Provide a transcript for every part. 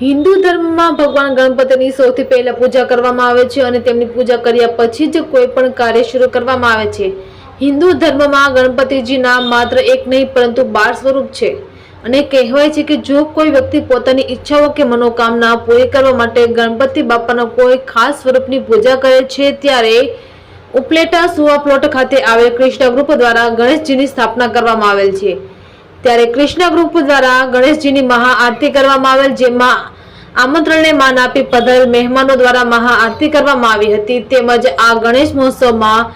હિન્દુ ધર્મમાં ભગવાન ગણપતિની સૌથી પહેલા પૂજા કરવામાં આવે છે અને તેમની પૂજા કર્યા પછી જ કોઈ પણ કાર્ય શરૂ કરવામાં આવે છે. હિન્દુ ધર્મમાં ગણપતિજીના માત્ર એક નહીં, પરંતુ બાર સ્વરૂપ છે. અને કહેવાય છે કે જો કોઈ વ્યક્તિ પોતાની ઈચ્છાઓ કે મનોકામના પૂરી કરવા માટે ગણપતિ બાપાના કોઈ ખાસ સ્વરૂપની પૂજા કરે છે, ત્યારે ઉપલેટા સુવા પ્લોટ ખાતે આવેલ કૃષ્ણ ગ્રુપ દ્વારા ગણેશજીની સ્થાપના કરવામાં આવેલ છે. ત્યારે કૃષ્ણ ગ્રુપ દ્વારા ગણેશજીની મહાઆરતી કરવામાં આવેલ, જેમાં આમંત્રણને માન આપી પધારેલ મહેમાનો દ્વારા મહાઆરતી કરવામાં આવી હતી. તેમજ આ ગણેશ મહોત્સવમાં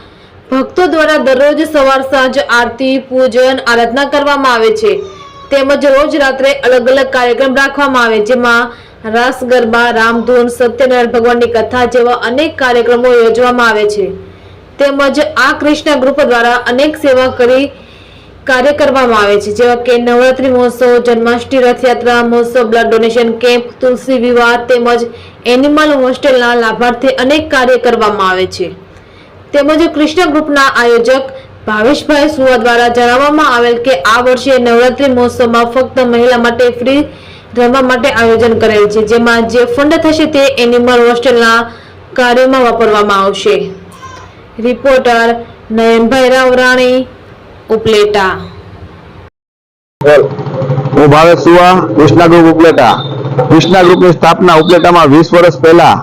ભક્તો દ્વારા દરરોજ સવાર સાંજ આરતી, પૂજન, આરાધના કરવામાં આવે છે. તેમજ રોજ રાત્રે અલગ અલગ કાર્યક્રમ રાખવામાં આવે, જેમાં રાસ, ગરબા, રામધૂન, સત્યનારાયણ ભગવાનની કથા જેવા અનેક કાર્યક્રમો યોજવામાં આવે છે. તેમજ આ કૃષ્ણ ગ્રુપ દ્વારા અનેક સેવા કરી કાર્ય કરવામાં આવે છે, જેવા કે નવરાત્રી મહોત્સવ, જન્માષ્ટમી રથયાત્રા, મહોત્સવ blood donation camp Tulsi Vivah તેમજ એનિમલ હોસ્ટેલના લાભાર્થે અનેક કાર્ય કરવામાં આવે છે. તેમજ કૃષ્ણ ગ્રુપના આયોજક ભાવેશભાઈ સુવા દ્વારા જણાવવામાં આવેલ કે આ વર્ષે નવરાત્રી મહોત્સવમાં ફક્ત મહિલા માટે ફ્રી રમવા માટે આયોજન કરેલ છે, જેમાં જે ફંડ થશે તે એનિમલ હોસ્ટેલના કાર્યમાં વાપરવામાં આવશે. રિપોર્ટર નયનભાઈ રાવરાણી ઉપલેટા. હું ભાવેશ સુવા, કૃષ્ણા ગ્રુપ ઉપલેટા. કૃષ્ણા ગ્રુપની સ્થાપના ઉપલેટામાં વીસ વર્ષ પહેલા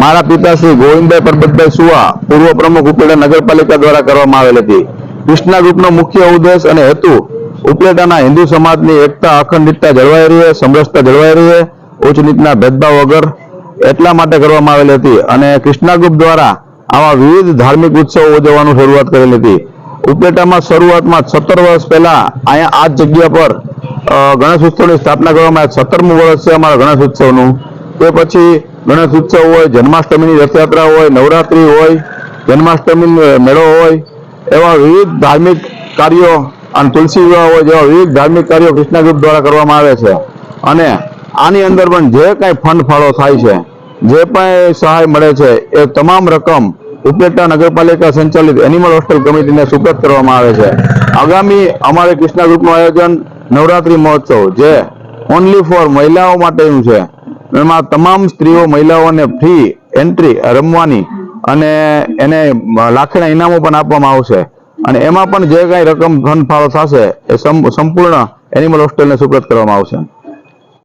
મારા પિતા શ્રી ગોવિંદભાઈ પરબતભાઈ સુવા, પૂર્વ પ્રમુખ ઉપલેટા નગરપાલિકા દ્વારા કરવામાં આવેલ હતી. કૃષ્ણા ગ્રુપનો મુખ્ય ઉદ્દેશ અને હેતુ, ઉપલેટાના હિન્દુ સમાજની એકતા, અખંડિતતા જળવાઈ રહે, સમરસતા જળવાઈ રહે, ઉચ્ચ નીચના ભેદભાવ વગર એટલા માટે કરવામાં આવેલી હતી. અને કૃષ્ણા ગ્રુપ દ્વારા આવા વિવિધ ધાર્મિક ઉત્સવો ઉજવવાનું શરૂઆત કરેલી હતી. ઉપલેટામાં શરૂઆતમાં સત્તર વર્ષ પહેલા અહીંયા આ જગ્યા પર ગણેશ ઉત્સવની સ્થાપના કરવામાં આવે સત્તરમું વર્ષ છે અમારા ગણેશ ઉત્સવનું. તે પછી ગણેશ ઉત્સવ હોય, જન્માષ્ટમીની રથયાત્રા હોય, નવરાત્રી હોય, જન્માષ્ટમી મેળો હોય, એવા વિવિધ ધાર્મિક કાર્યો અને તુલસી વિવાહ હોય, જેવા વિવિધ ધાર્મિક કાર્યો કૃષ્ણ ગ્રુપ દ્વારા કરવામાં આવે છે. અને આની અંદર પણ જે કાંઈ ફંડ ફાળો થાય છે, જે પણ સહાય મળે છે, એ તમામ રકમ ઉપલેટા નગરપાલિકા સંચાલિત એનિમલ હોસ્ટેલ કમિટીને સુપ્રત કરવામાં આવે છે. આગામી અમારે કૃષ્ણા ગ્રુપનું આયોજન નવરાત્રી મહોત્સવ, જે ઓનલી ફોર મહિલાઓ માટેનું છે. એમાં તમામ સ્ત્રીઓ મહિલાઓને ફ્રી એન્ટ્રી રમવાની અને એને લાખના ઇનામો પણ આપવામાં આવશે. અને એમાં પણ જે કાંઈ રકમ ધન ફાળો થશે એ સંપૂર્ણ એનિમલ હોસ્ટેલને સુપ્રત કરવામાં આવશે.